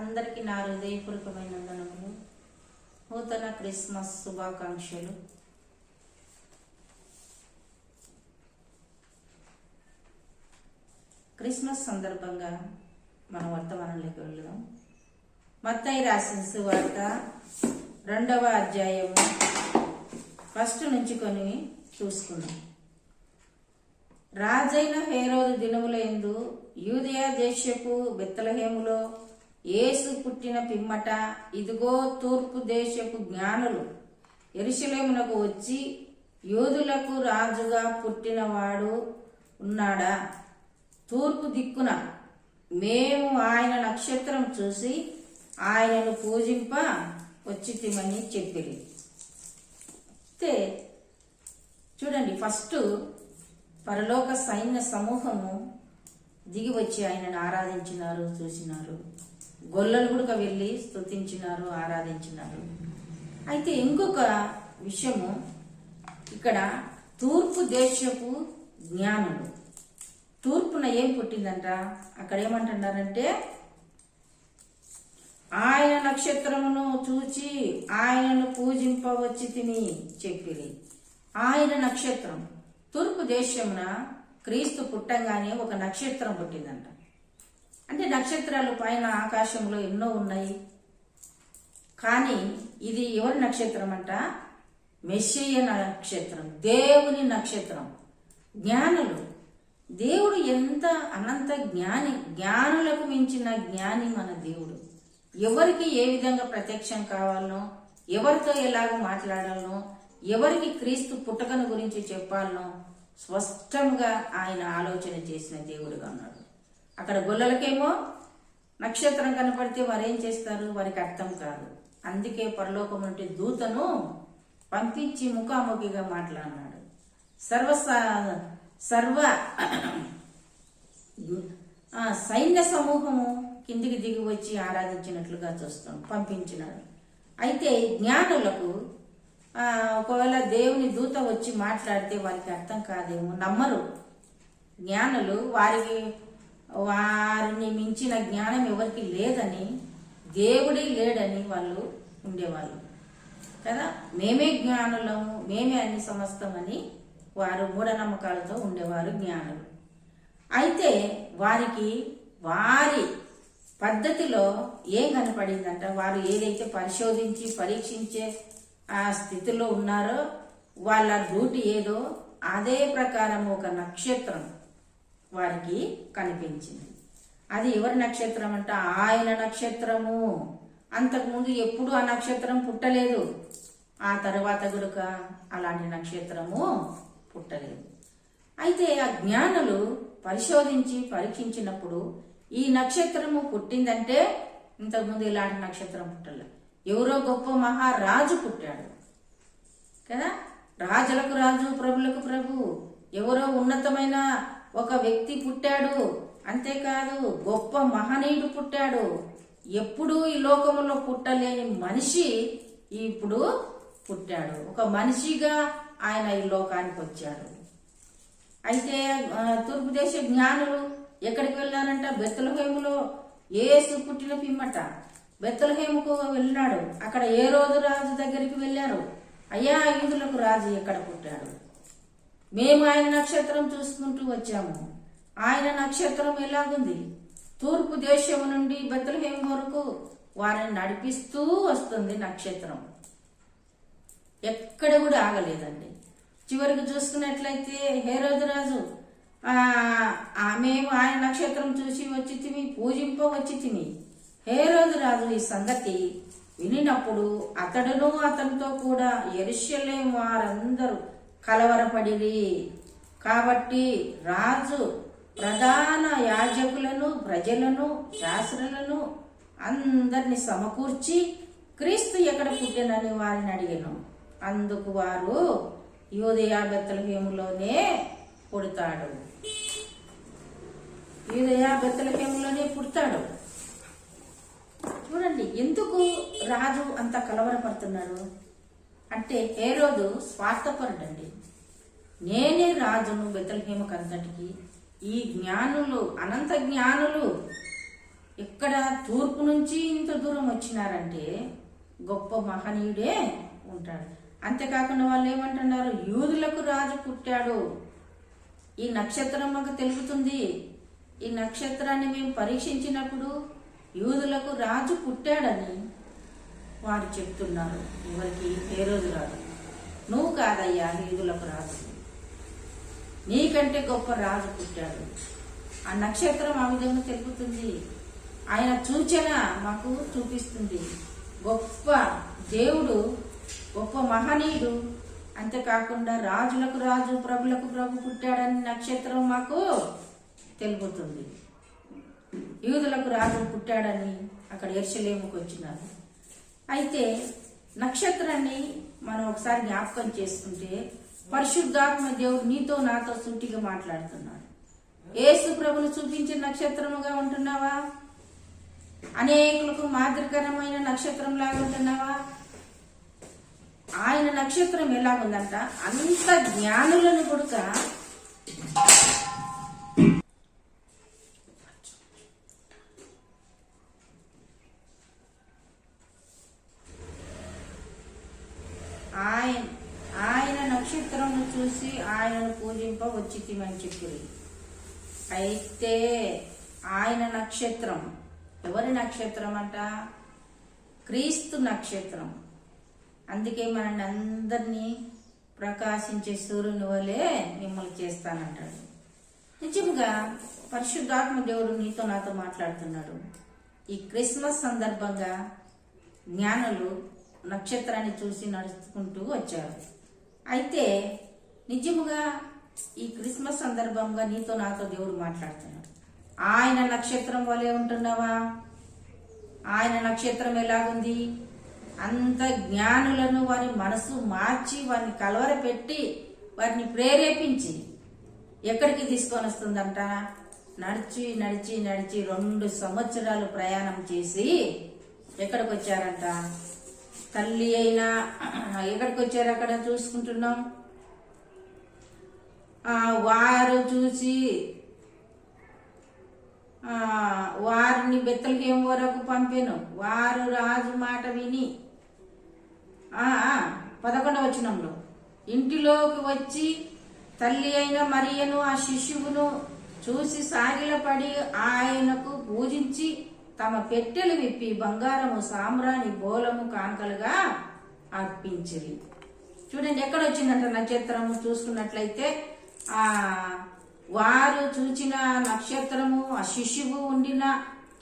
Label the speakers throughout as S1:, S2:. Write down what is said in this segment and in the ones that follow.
S1: అందరికీ నా హృదయపూర్వకమైన వందనములు. నూతన క్రిస్మస్ శుభాకాంక్షలు. క్రిస్మస్ సందర్భంగా మన వర్తమానంలోకి వెళ్దాం మత్తయి రాసిన సువార్త రెండవ అధ్యాయము ఫస్ట్ నుంచి కొని చూసుకుందాం. రాజైన హేరోదు దినముల ఎందు యూదయ దేశపు బెత్తలహేములో యేసు పుట్టిన పిమ్మట ఇదిగో తూర్పు దేశపు జ్ఞానులు. ఎరుశలేమునకు వచ్చి యోధులకు రాజుగా పుట్టినవాడు ఉన్నాడా? తూర్పు దిక్కున మేము ఆయన నక్షత్రం చూసి ఆయనను పూజింప వచ్చితిమని చెప్పిరి. అయితే చూడండి ఫస్ట్ పరలోక సైన్య సమూహము దిగి వచ్చి ఆయనను ఆరాధించినారు చూసినారు. గొల్లలు కూడా వెళ్ళి స్తుతించినారు ఆరాధించినారు. అయితే ఇంకొక విషయము ఇక్కడ తూర్పు దేశపు జ్ఞానులు. తూర్పున ఏం పుట్టిందంట? అక్కడ ఏమంటున్నారంటే ఆయన నక్షత్రమును చూచి ఆయనను పూజింపవచ్చి తిని చెప్పిరి. ఆయన నక్షత్రం. తూర్పు దేశమున క్రీస్తు పుట్టంగానే ఒక నక్షత్రం పుట్టిందంట. అంటే నక్షత్రాలు పైన ఆకాశంలో ఎన్నో ఉన్నాయి. కానీ ఇది ఎవరి నక్షత్రం అంట మెస్సియ నక్షత్రం దేవుని నక్షత్రం. జ్ఞానులు. దేవుడు ఎంత అనంత జ్ఞాని జ్ఞానులకు మించిన జ్ఞాని మన దేవుడు. ఎవరికి ఏ విధంగా ప్రత్యక్షం కావాలనో ఎవరితో ఎలాగ మాట్లాడాలనో ఎవరికి క్రీస్తు పుట్టకను గురించి చెప్పాలనో స్పష్టంగా ఆయన ఆలోచన చేసిన దేవుడుగా ఉన్నాడు. అక్కడ గొల్లలకేమో నక్షత్రం కనపడితే వారు ఏం చేస్తారు? వారికి అర్థం కాదు. అందుకే పరలోకం అంటే దూతను పంపించి ముఖాముఖిగా మాట్లాడినాడు. సర్వ సర్వ సైన్య సమూహము కిందికి దిగి వచ్చి ఆరాధించినట్లుగా చూస్తాం. పంపించినాడు. అయితే జ్ఞానులకు ఒకవేళ దేవుని దూత వచ్చి మాట్లాడితే వారికి అర్థం కాదేమో నమ్మరు. జ్ఞానులు వారికి వారిని మించిన జ్ఞానం ఎవరికి లేదని దేవుడే లేడని వాళ్ళు ఉండేవాళ్ళు. కదా? మేమే జ్ఞానులము మేమే అన్ని సమస్తమని వారు మూఢనమ్మకాలతో ఉండేవారు జ్ఞానులు. అయితే వారికి వారి పద్ధతిలో ఏం కనపడిందంట? వారు ఏదైతే పరిశోధించి పరీక్షించే ఆ స్థితిలో ఉన్నారో వాళ్ళ డ్యూటీ ఏదో అదే ప్రకారం ఒక నక్షత్రం. వారికి కనిపించింది. అది ఎవరి నక్షత్రం అంట? ఆయన నక్షత్రము. అంతకుముందు ఎప్పుడు ఆ నక్షత్రం పుట్టలేదు. ఆ తర్వాత గుడుక అలాంటి నక్షత్రము పుట్టలేదు. అయితే ఆ జ్ఞానులు పరిశోధించి పరీక్షించినప్పుడు ఈ నక్షత్రము పుట్టిందంటే ఇంతకుముందు ఇలాంటి నక్షత్రం పుట్టలే. ఎవరో గొప్ప మహారాజు పుట్టాడు. కదా? రాజులకు రాజు ప్రభులకు ప్రభు. ఎవరో ఉన్నతమైన ఒక వ్యక్తి పుట్టాడు. అంతేకాదు గొప్ప మహనీయుడు పుట్టాడు. ఎప్పుడూ ఈ లోకంలో పుట్టలేని మనిషి ఇప్పుడు పుట్టాడు. ఒక మనిషిగా ఆయన ఈ లోకానికి వచ్చాడు. అయితే తూర్పు దేశ జ్ఞానులు ఎక్కడికి వెళ్ళారంట? బెత్తలహేములో ఏసు పుట్టిన పిమ్మట బెత్తలహేముకు వెళ్ళినాడు. అక్కడ ఏ రోజు రాజు దగ్గరికి వెళ్ళారు? అయ్యా యూదులకు రాజు ఎక్కడ పుట్టాడు? మేము ఆయన నక్షత్రం చూసుకుంటూ వచ్చాము. ఆయన నక్షత్రం ఎలాగుంది? తూర్పు దేశం నుండి బెత్తలహేం వరకు వారిని నడిపిస్తూ వస్తుంది నక్షత్రం. ఎక్కడ కూడా ఆగలేదండి. చివరికి చూసుకున్నట్లయితే హేరోదు రాజు ఆ, మేము ఆయన నక్షత్రం చూసి వచ్చి తిమి పూజింప వచ్చి తిమి హేరోదు రాజు ఈ సంగతి వినినప్పుడు అతడును అతనితో కూడా ఎరుషలేం వారందరూ కలవరపడిరి. కాబట్టి రాజు ప్రధాన యాజకులను ప్రజలను శాస్త్రులను అందరిని సమకూర్చి క్రీస్తు ఎక్కడ పుట్టినని వారిని అడిగాను. అందుకు వారు యూదయ బెత్తలహేములోనే పుడతాడు. యూదయా బెత్తలహేములోనే పుడతాడు. చూడండి ఎందుకు రాజు అంత కలవరపడుతున్నాడు? అంటే హేరోదు స్వార్థపరుడండి. నేనే రాజును బెత్తలహేమకు అంతటికి ఈ జ్ఞానులు అనంత జ్ఞానులు ఇక్కడ తూర్పు నుంచి ఇంత దూరం వచ్చినారంటే గొప్ప మహనీయుడే ఉంటాడు. అంతేకాకుండా వాళ్ళు ఏమంటున్నారు? యూదులకు రాజు పుట్టాడు. ఈ నక్షత్రం మాకు తెలుగుతుంది ఈ నక్షత్రాన్ని మేము పరీక్షించినప్పుడు యూదులకు రాజు పుట్టాడని వారు చెప్తున్నారు. ఎవరికి? ఏ రోజు రాదు. నువ్వు కాదయ్యా హీదులకు రాజు నీకంటే గొప్ప రాజు పుట్టాడు. ఆ నక్షత్రం ఆ విధంగా తెలుపుతుంది ఆయన సూచన మాకు చూపిస్తుంది. గొప్ప దేవుడు గొప్ప మహనీయుడు అంతేకాకుండా రాజులకు రాజు ప్రభులకు ప్రభు పుట్టాడని నక్షత్రం మాకు తెలుపుతుంది. యూదులకు రాజు పుట్టాడని అక్కడ ఎర్చలేముకు వచ్చినారు. అయితే నక్షత్రాన్ని మనం ఒకసారి జ్ఞాపకం చేసుకుంటే పరిశుద్ధాత్మ దేవుడు నీతో నాతో సుట్టిగా మాట్లాడుతున్నాడు. ఏసు ప్రభులు చూపించిన నక్షత్రముగా ఉంటున్నావా? అనేకులకు మాదిరికరమైన నక్షత్రం లాగా ఉంటున్నావా? ఆయన నక్షత్రం ఎలాగుందంట? అంత జ్ఞానులను కొడుక ఆయన ఆయన నక్షత్రమును చూసి ఆయనను పూజింప వచ్చితిమని చెప్పి అయితే ఆయన నక్షత్రం. ఎవరి నక్షత్రం అంట? క్రీస్తు నక్షత్రం. అందుకే మనల్ని అందరినీ ప్రకాశించే సూర్యుని వలె మిమ్మల్ని చేస్తానంటాడు. నిజంగా పరిశుద్ధాత్మ దేవుడు నీతో నాతో మాట్లాడుతున్నాడు. ఈ క్రిస్మస్ సందర్భంగా జ్ఞానులు నక్షత్రాన్ని చూసి నడుచుకుంటూ వచ్చారు. అయితే నిజముగా ఈ క్రిస్మస్ సందర్భంగా నీతో నాతో దేవుడు మాట్లాడుతున్నాడు. ఆయన నక్షత్రం వలె ఉంటున్నావా? ఆయన నక్షత్రం ఎలాగుంది? అంత జ్ఞానులను వారి మనసు మార్చి వారిని కలవర పెట్టి వారిని ప్రేరేపించి ఎక్కడికి తీసుకొని వస్తుందంట? నడిచి నడిచి నడిచి రెండు సంవత్సరాలు ప్రయాణం చేసి ఎక్కడికి వచ్చారంట తల్లి అయినా ఎక్కడికి వచ్చారు అక్కడ చూసుకుంటున్నాం? వారు చూసి ఆ, వారిని వరకు పంపాను? వారు రాజు మాట విని పదకొండవ వచనంలో ఇంటిలోకి వచ్చి తల్లి అయిన మరియను ఆ శిశువును చూసి సాగిలపడి ఆయనకు పూజించి తమ పెట్టెలు విప్పి బంగారము సామ్రాణి బోలము కాంకలుగా అర్పించిరి. చూడండి ఎక్కడ వచ్చిందంట నక్షత్రము? చూసుకున్నట్లయితే ఆ వారు చూచిన నక్షత్రము ఆ శిశువు ఉండిన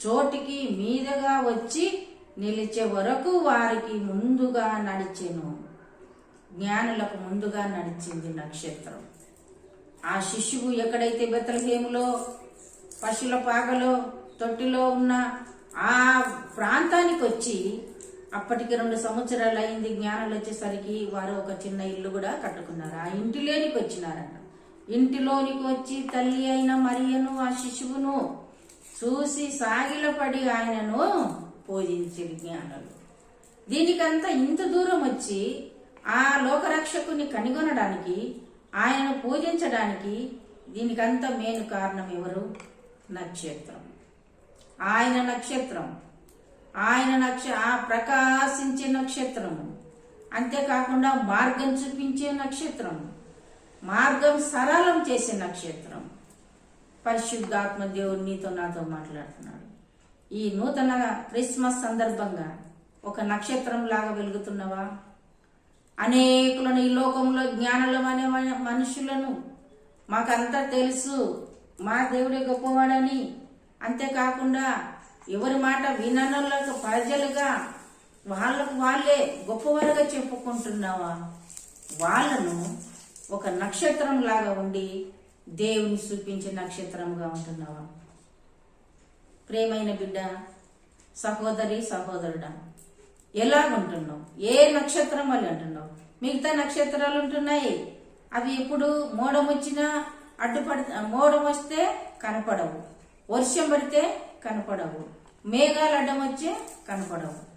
S1: చోటికి మీదగా వచ్చి నిలిచే వరకు వారికి ముందుగా నడిచెను. జ్ఞానులకు ముందుగా నడిచింది నక్షత్రం. ఆ శిశువు ఎక్కడైతే బెత్తలహేములో పశువుల పాకలో తొట్టిలో ఉన్న ఆ ప్రాంతానికి వచ్చి అప్పటికి రెండు సంవత్సరాలు అయింది జ్ఞానులు వచ్చేసరికి వారు ఒక చిన్న ఇల్లు కూడా కట్టుకున్నారు. ఆ ఇంటిలోనికి వచ్చినారంట ఇంటిలోనికి వచ్చి తల్లి అయిన మరియను ఆ శిశువును చూసి సాగిలపడి ఆయనను పూజించి జ్ఞానులు దీనికంతా ఇంత దూరం వచ్చి ఆ లోకరక్షకుని కనుగొనడానికి ఆయనను పూజించడానికి దీనికంత మెయిన్ కారణం ఎవరు? నక్షత్రం. ఆయన నక్షత్రం. ఆయన నక్ష ఆ ప్రకాశించే నక్షత్రము అంతేకాకుండా మార్గం చూపించే నక్షత్రం. మార్గం సరళం చేసే నక్షత్రం. పరిశుద్ధాత్మ దేవుడు నీతో నాతో మాట్లాడుతున్నాడు. ఈ నూతన క్రిస్మస్ సందర్భంగా ఒక నక్షత్రం లాగా వెలుగుతున్నవా? అనేకులను ఈ లోకంలో జ్ఞానులం అనే మనుషులను మాకంతా తెలుసు. మా దేవుడే గొప్పవాడని. అంతేకాకుండా ఎవరి మాట విననులకు ప్రజలుగా వాళ్ళకు వాళ్ళే గొప్పవారుగా చెప్పుకుంటున్నావా? వాళ్ళను ఒక నక్షత్రం లాగా ఉండి దేవుని చూపించే నక్షత్రంగా ఉంటున్నావా? ప్రేమైన బిడ్డ సహోదరి సహోదరుడా ఎలాగుంటున్నావు? ఏ నక్షత్రం వల్ల అంటున్నావు మిగతా నక్షత్రాలు ఉంటున్నాయి. అవి ఎప్పుడు మోడం వచ్చినా అడ్డుపడి మోడం వస్తే కనపడవు. వర్షం పడితే కనపడవు. మేఘాలు అడ్డం వచ్చే కనపడవు.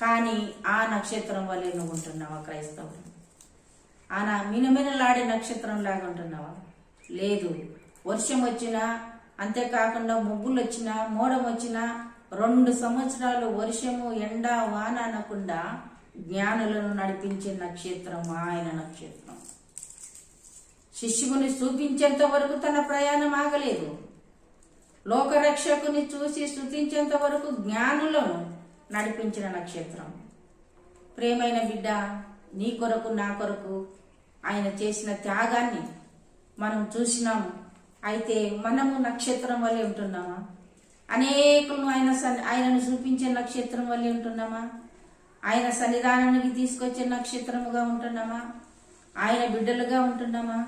S1: కానీ ఆ నక్షత్రం వల్లే నువ్వు ఉంటున్నావా క్రైస్తవుడు? ఆ మినమినలాడే నక్షత్రం లాగా ఉంటున్నావా? లేదు. వర్షం వచ్చినా అంతేకాకుండా ముగ్గులు వచ్చినా మోడం వచ్చినా రెండు సంవత్సరాలు వర్షము ఎండ వాన అనకుండా జ్ఞానులను నడిపించే నక్షత్రం ఆయన నక్షత్రం. శిష్యుని చూపించేంత వరకు తన ప్రయాణం ఆగలేదు. లోకరక్షకుని చూసి స్తుతించేంత వరకు జ్ఞానులను నడిపించిన నక్షత్రం. ప్రేమైన బిడ్డ నీ కొరకు నా కొరకు ఆయన చేసిన త్యాగాన్ని మనం చూసినాము. అయితే మనము నక్షత్రం వల్లే ఉంటున్నామా? అనేకులను ఆయన ఆయనను చూపించే నక్షత్రం వల్లే ఉంటున్నామా? ఆయన సన్నిధానానికి తీసుకొచ్చే నక్షత్రముగా ఉంటున్నామా? ఆయన బిడ్డలుగా ఉంటున్నామా?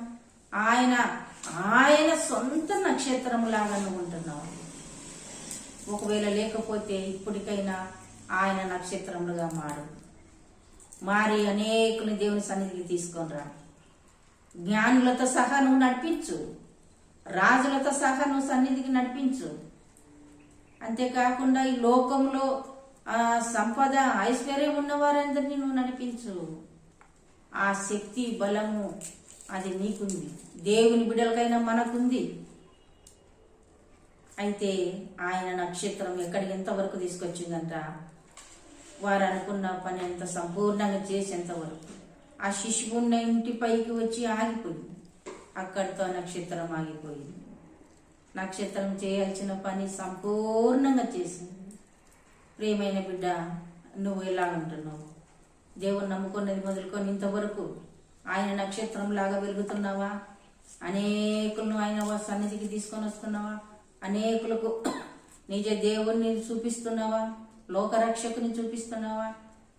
S1: ఆయన ఆయన సొంత నక్షత్రములాగా ఉంటున్నాము? ఒకవేళ లేకపోతే ఇప్పటికైనా ఆయన నక్షత్రములుగా మారు. మారి అనేకుని దేవుని సన్నిధికి తీసుకొని రా. జ్ఞానులతో సహా నువ్వు నడిపించు. రాజులతో సహా నువ్వు సన్నిధికి నడిపించు. అంతేకాకుండా ఈ లోకంలో ఆ సంపద ఐశ్వర్యం ఉన్నవారందరినీ నువ్వు నడిపించు. ఆ శక్తి బలము అది నీకుంది. దేవుని బిడ్డలకైనా మనకుంది. అయితే ఆయన నక్షత్రం ఎక్కడికి ఎంతవరకు తీసుకొచ్చిందంట? వారు అనుకున్న పని ఎంత సంపూర్ణంగా చేసేంత వరకు ఆ శిశువున్న ఇంటి పైకి వచ్చి ఆగిపోయింది. అక్కడితో నక్షత్రం ఆగిపోయింది. నక్షత్రం చేయాల్సిన పని సంపూర్ణంగా చేసింది. ప్రియమైన బిడ్డ నువ్వు ఎలా ఉంటున్నావు? దేవుని నమ్ముకున్నది మొదలుకొని ఇంతవరకు ఆయన నక్షత్రం లాగా వెలుగుతున్నావా? అనేకులను ఆయన సన్నిధికి తీసుకొని వస్తున్నావా? అనేకులకు నిజ దేవుణ్ణి చూపిస్తున్నావా? లోకరక్షకుని చూపిస్తున్నావా?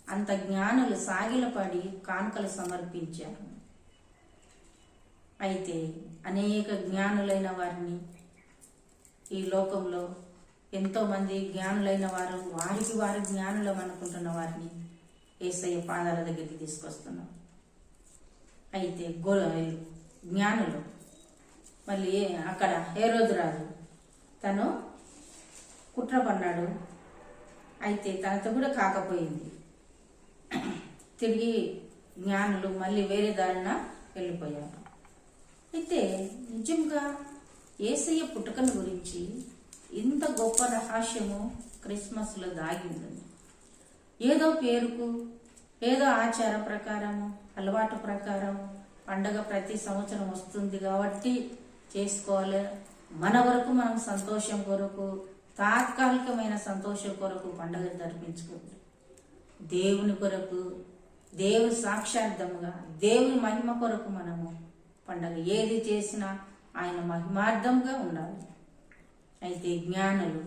S1: అంత జ్ఞానులు సాగిలపడి కానుకలు సమర్పించారు. అయితే అనేక జ్ఞానులైన వారిని ఈ లోకంలో ఎంతోమంది జ్ఞానులైన వారు వారికి వారి జ్ఞానులం అనుకుంటున్న వారిని ఏసయ్య పాదాల దగ్గరికి తీసుకొస్తున్నాం. అయితే గో జ్ఞానులు మళ్ళీ అక్కడ హేరోదు రాజు తను కుట్ర పన్నాడు. అయితే తనతో కూడా కాకపోయింది. తిరిగి జ్ఞానులు మళ్ళీ వేరే దారిన వెళ్ళిపోయారు. అయితే నిజంగా ఏసయ్య పుట్టుకను గురించి ఇంత గొప్ప రహస్యము క్రిస్మస్లో దాగి ఉంటుంది. ఏదో పేరుకు ఏదో ఆచార ప్రకారము అలవాటు ప్రకారం పండగ ప్రతి సంవత్సరం వస్తుంది కాబట్టి చేసుకోవాలి. మన వరకు మనం సంతోషం కొరకు తాత్కాలికమైన సంతోషం కొరకు పండగ జరిపించుకుంటాం. దేవుని కొరకు దేవుని సాక్షార్థముగా దేవుని మహిమ కొరకు మనము పండగ ఏది చేసినా ఆయన మహిమార్థంగా ఉండాలి. అయితే జ్ఞానులు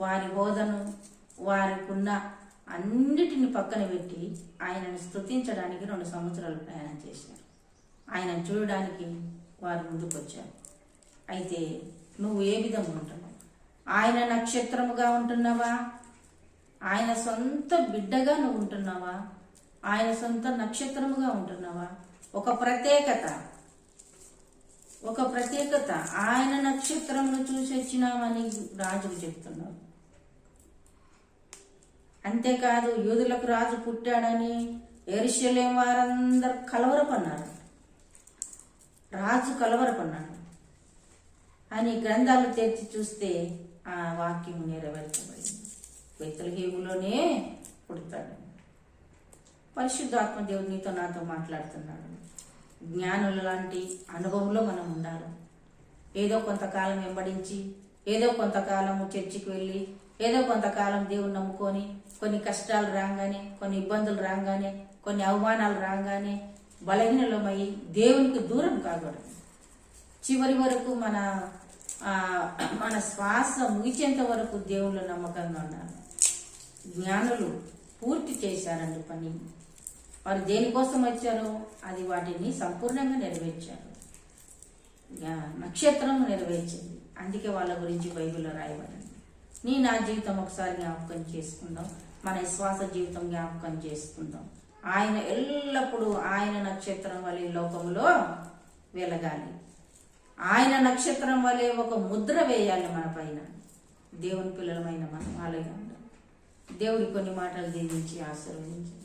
S1: వారి బోధను వారికున్న అన్నిటిని పక్కన పెట్టి ఆయనను స్థుతించడానికి రెండు సంవత్సరాలు ప్రయాణం చేశారు. ఆయన చూడడానికి వారు ముందుకొచ్చారు. అయితే నువ్వు ఏ విధంగా ఉంటున్నావు? ఆయన నక్షత్రముగా ఉంటున్నావా? ఆయన సొంత బిడ్డగా నువ్వు ఉంటున్నావా? ఆయన సొంత నక్షత్రముగా ఉంటున్నావా? ఒక ప్రత్యేకత. ఒక ప్రత్యేకత. ఆయన నక్షత్రమును చూసి వచ్చినామని రాజుకు చెప్తున్నారు అంతేకాదు యూదులకు రాజు పుట్టాడని ఎరుశలేం వారందరు కలవరపన్నారు రాజు కలవరపన్నాడు అని గ్రంథాలు తెరిచి చూస్తే ఆ వాక్యం నెరవేర్చబడింది. బెత్తలహేములోనే పుడతాడు. పరిశుద్ధాత్మ దేవుడు నీతో నాతో మాట్లాడుతున్నాడు. జ్ఞానుల లాంటి అనుభవంలో మనం ఉండాలి. ఏదో కొంతకాలం వెంబడించి ఏదో కొంతకాలం చర్చికి వెళ్ళి ఏదో కొంతకాలం దేవుని నమ్ముకొని కొన్ని కష్టాలు రాగానే కొన్ని ఇబ్బందులు రాగానే కొన్ని అవమానాలు రాగానే బలహీనలమై దేవునికి దూరం కాకూడదు. చివరి వరకు మన మన శ్వాస ముగిచేంత వరకు దేవుళ్ళు నమ్మకంగా ఉన్నాను జ్ఞానులు పూర్తి చేశారండి పని. వారు దేనికోసం వచ్చారో అది వాటిని సంపూర్ణంగా నెరవేర్చారు. నక్షత్రం నెరవేర్చింది. అందుకే వాళ్ళ గురించి బైబిల్లో రాయబడింది. నీ నా జీవితం ఒకసారి జ్ఞాపకం చేసుకుందాం. మన విశ్వాస జీవితం జ్ఞాపకం చేసుకుందాం. ఆయన ఎల్లప్పుడూ ఆయన నక్షత్రం వలె లోకంలో వెలగాలి. ఆయన నక్షత్రం వలె ఒక ముద్ర వేయాలి మన పైన. దేవుని పిల్లలమైన మనం అలాగే ఉండాలి కొన్ని మాటలు దీవించి ఆశీర్వదించి